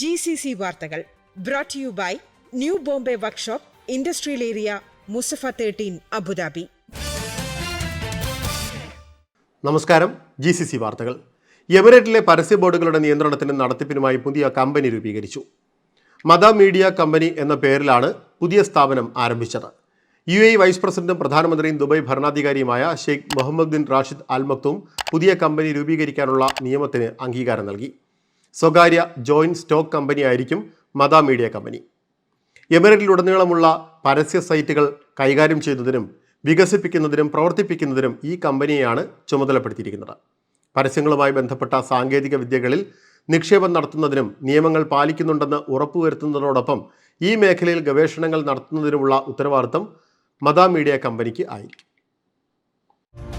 G C C വാർത്തകൾ brought you by new Bombay workshop industrial area Mussafah thirteen Abu Dhabi നമസ്കാരം. G C C വാർത്തകൾ. എമിറേറ്റിലെ പരസ്യ ബോർഡുകളുടെ നിയന്ത്രണത്തിനും നടത്തിപ്പിനുമായി പുതിയ കമ്പനി രൂപീകരിച്ചു. മദ മീഡിയ കമ്പനി എന്ന പേരിലാണ് പുതിയ സ്ഥാപനം ആരംഭിച്ചത്. യു എ വൈസ് പ്രസിഡന്റും പ്രധാനമന്ത്രിയും Dubai ഭരണാധികാരിയുമായ Sheikh Mohammed bin Rashid Al Maktoum പുതിയ കമ്പനി രൂപീകരിക്കാനുള്ള നിയമത്തിന് അംഗീകാരം നൽകി. സ്വകാര്യ ജോയിന്റ് സ്റ്റോക്ക് കമ്പനിയായിരിക്കും മദ മീഡിയ കമ്പനി. എമിറേറ്റിലുടനീളമുള്ള പരസ്യ സൈറ്റുകൾ കൈകാര്യം ചെയ്യുന്നതിനും വികസിപ്പിക്കുന്നതിനും പ്രവർത്തിപ്പിക്കുന്നതിനും ഈ കമ്പനിയെയാണ് ചുമതലപ്പെടുത്തിയിരിക്കുന്നത്. പരസ്യങ്ങളുമായി ബന്ധപ്പെട്ട സാങ്കേതിക വിദ്യകളിൽ നിക്ഷേപം നടത്തുന്നതിനും നിയമങ്ങൾ പാലിക്കുന്നുണ്ടെന്ന് ഉറപ്പുവരുത്തുന്നതോടൊപ്പം ഈ മേഖലയിൽ ഗവേഷണങ്ങൾ നടത്തുന്നതിനുമുള്ള ഉത്തരവാദിത്തം മദ മീഡിയ കമ്പനിക്ക് ആയിരിക്കും.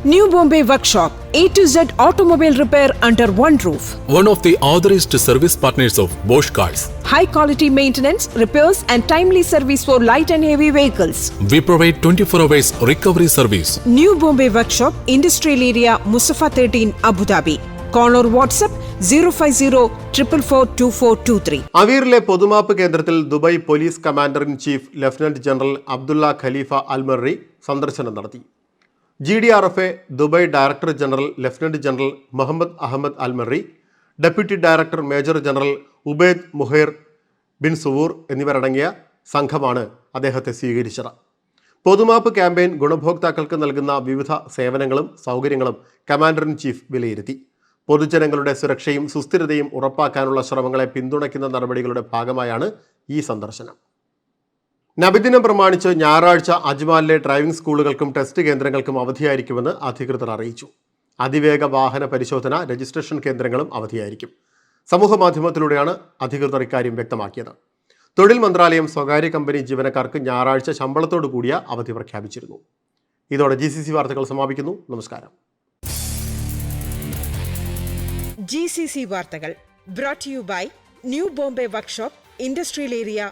New Bombay Workshop, A to Z automobile repair under one roof. one of the authorized service partners of Bosch Cars. high quality maintenance, repairs, and timely service for light and heavy vehicles. We provide 24 hours recovery service. New Bombay Workshop, Industrial Area, Musafa 13, Abu Dhabi. Call or WhatsApp 050 444 അവീറിലെ പൊതുമാപ്പ് കേന്ദ്രത്തിൽ Dubai police commander in chief lieutenant general Abdullah Khalifa Al Marri സന്ദർശനം നടത്തി G D R F A Dubai director general lieutenant general Mohammed Ahmed Al Marri deputy director major general Obaid Muhair bin Suroor എന്നിവരടങ്ങിയ സംഘമാണ് അദ്ദേഹത്തെ സ്വീകരിച്ചത്. പൊതുമാപ്പ് campaign ഗുണഭോക്താക്കൾക്ക് നൽകുന്ന വിവിധ സേവനങ്ങളും സൗകര്യങ്ങളും കമാൻഡർ ഇൻ ചീഫ് വിലയിരുത്തി. പൊതുജനങ്ങളുടെ സുരക്ഷയും സുസ്ഥിരതയും ഉറപ്പാക്കാനുള്ള ശ്രമങ്ങളെ പിന്തുണയ്ക്കുന്ന നടപടികളുടെ ഭാഗമായാണ് ഈ സന്ദർശനം. നബിദിനം പ്രമാണിച്ച് ഞായറാഴ്ച അജ്മാലിലെ ഡ്രൈവിംഗ് സ്കൂളുകൾക്കും ടെസ്റ്റ് കേന്ദ്രങ്ങൾക്കും അവധിയായിരിക്കുമെന്ന് അധികൃതർ അറിയിച്ചു. അതിവേഗ വാഹന പരിശോധന രജിസ്ട്രേഷൻ കേന്ദ്രങ്ങളും അവധിയായിരിക്കും. സമൂഹ മാധ്യമത്തിലൂടെയാണ് അധികൃതർ ഇക്കാര്യം വ്യക്തമാക്കിയത്. തൊഴിൽ മന്ത്രാലയം സ്വകാര്യ കമ്പനി ജീവനക്കാർക്ക് ഞായറാഴ്ച ശമ്പളത്തോടു കൂടിയ അവധി പ്രഖ്യാപിച്ചിരുന്നു. ഇതോടെ ജി സി സി വാർത്തകൾ സമാപിക്കുന്നു. നമസ്കാരം. ജി സി സി വാർത്തകൾ brought you by new Bombay workshop industrial area